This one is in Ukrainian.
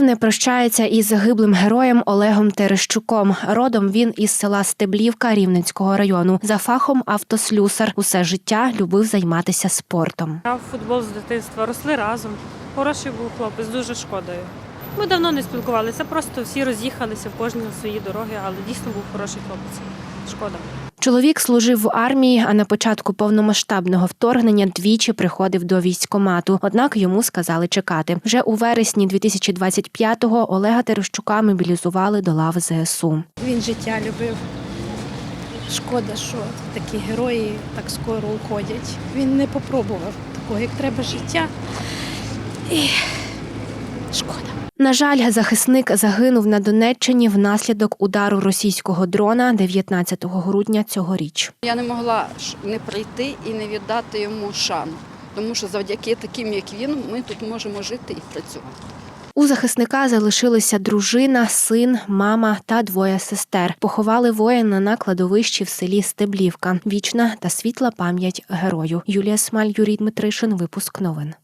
Рівне прощається із загиблим героєм Олегом Терещуком. Родом він із села Стеблівка Рівненського району. За фахом автослюсар. Усе життя любив займатися спортом. Грав футбол з дитинства, росли разом. Хороший був хлопець, дуже шкодою. Ми давно не спілкувалися, просто всі роз'їхалися в кожні свої дороги, але дійсно був хороший хлопець. Шкода. Чоловік служив в армії, а на початку повномасштабного вторгнення двічі приходив до військкомату. Однак йому сказали чекати. Вже у вересні 2025-го Олега Терещука мобілізували до лав ЗСУ. Він життя любив. Шкода, що такі герої так скоро уходять. Він не попробував такого, як треба життя. І. На жаль, захисник загинув на Донеччині внаслідок удару російського дрона 19 грудня цьогоріч. Я не могла не прийти і не віддати йому шану, тому що завдяки таким, як він, ми тут можемо жити і працювати. У захисника залишилися дружина, син, мама та двоє сестер. Поховали воїна на кладовищі в селі Стеблівка. Вічна та світла пам'ять герою. Юлія Смаль, Юрій Дмитришин. Випуск новин.